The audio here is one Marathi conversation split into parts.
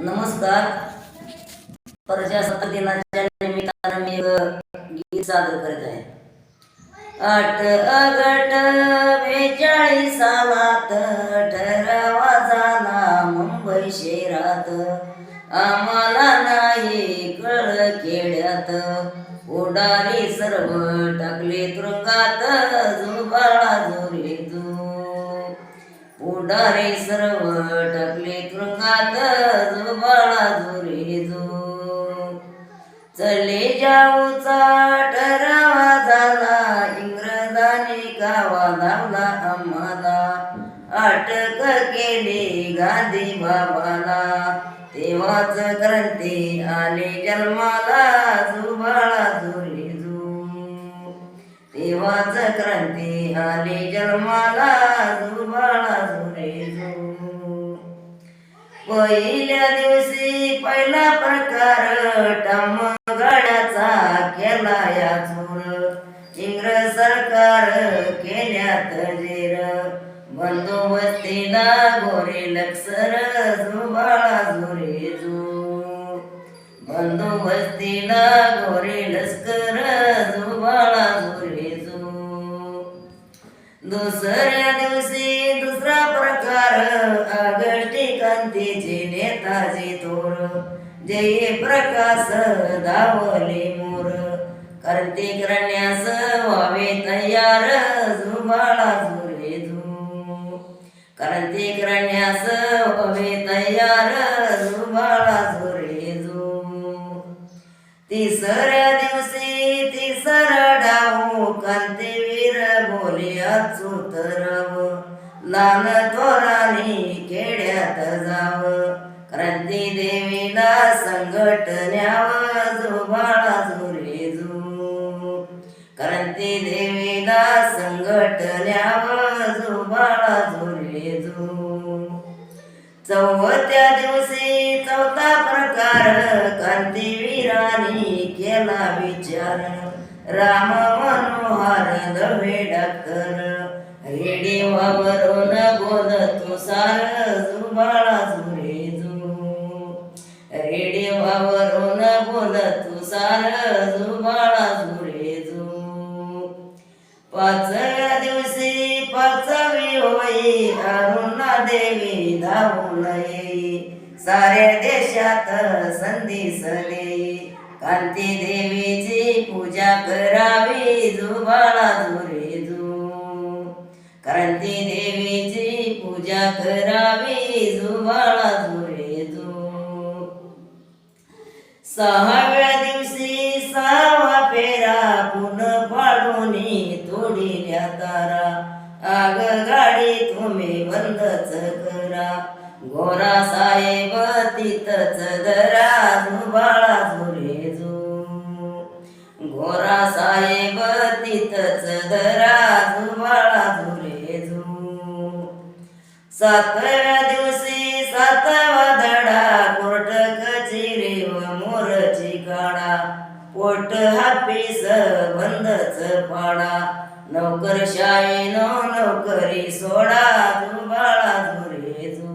नमस्कार. प्रजासत्ताक दिनाच्या निमित्तानं मी गीत सादर करीत आहे. आठ अगट बेचाळीस सालात ठरावा झाला मुंबई शहरात. आम्हाला नाही कळ खेड्यात. उडाली सर्व टाकले तुरुंगात. उडारे सर्व टाकले तुरुंगात जुबाळा जोरे जो. चले जाऊचा ठरावा झाला इंग्रजाने गावा धावला आम्हाला. अटक केले गांधी बाबाला. तेव्हाच ग्रंथी आले जन्माला जुबाळा जोरे जू तेव्हाच क्रांती आली जन्माला जुबाळा जुरे पहिल्या दिवशी पहिला प्रकार टम गाड्याचा केला या चोर. इंग्रज सरकार केल्यात जेर. बंदोबस्तीला गोरे लक्षर झुबाळा झुरे जू. बंदोबस्तीला गोरे लष्कर दुसऱ्या दिवशी दुसरा प्रकार आगष्टी कांतीचे नेताजी थोर. जय प्रकाश धावले मोर. क्रांती करण्यास व्हावे तयार झुबाळा झुरे जू क्रांती करण्यास व्हावे तयार झुबाळा झुरे जू तिसर बोले अचूत रव लहान थोरानी खेड्यात जाव. क्रांती देवीला संघटन्याव. जुबाळा जुरे जो. क्रांती देवीला संघटन्याव. जुबाळा जुरे जो. चौथ्या दिवशी चौथा प्रकार. क्रांतीवीरानी केला विचार. राम मनोहर दवे डॉक्टर बोल तू सार जुबाळा जुरे जू बोल तू सार जुबाळा जुरे जू पाचव्या दिवशी पाचवी होई अरुणा देवी धावून येई. साऱ्या देशात संधी सले. कांती देवीची पूजा करावी जुबाळा जुरे क्रांती देवीची पूजा करावी जुबाळा जुरे जू सहाव्या दिवशी सहावा पेरा पुन पाडून तोडिल्या तारा. आग गाडी तुम्ही बंदच करा. गोरा साहेब तिथच धरा बाळा सातव्या दिवशी सातवा धडा कोर्ट कचेरी व मोरची काढा. पोट हापीस बंदच पाडा नोकर शाळेनो नोकरी सोडा जुबाळा झुरे तू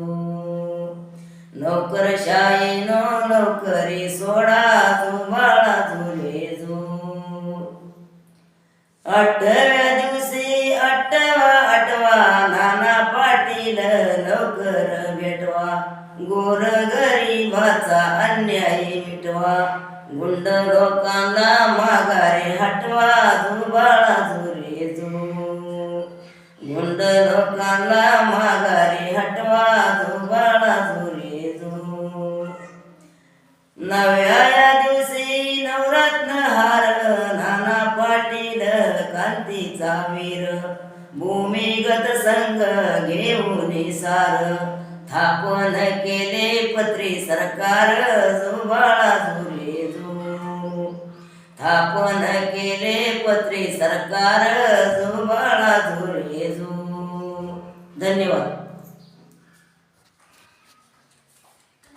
नोकर आठव्या दिवशी आठवा आठवा नाना पाटील लवकर भेटवा. गोर गरीबाचा अन्याय मिटवा. गुंड लोकांना माघारे हटवा झुबाळा झुरे जू गुंड लोकांना घेऊन सार थापन केले पत्री सरकार जुबाळा झुले झू थापन केले पत्री सरकार जुबाळा झुले झू धन्यवाद.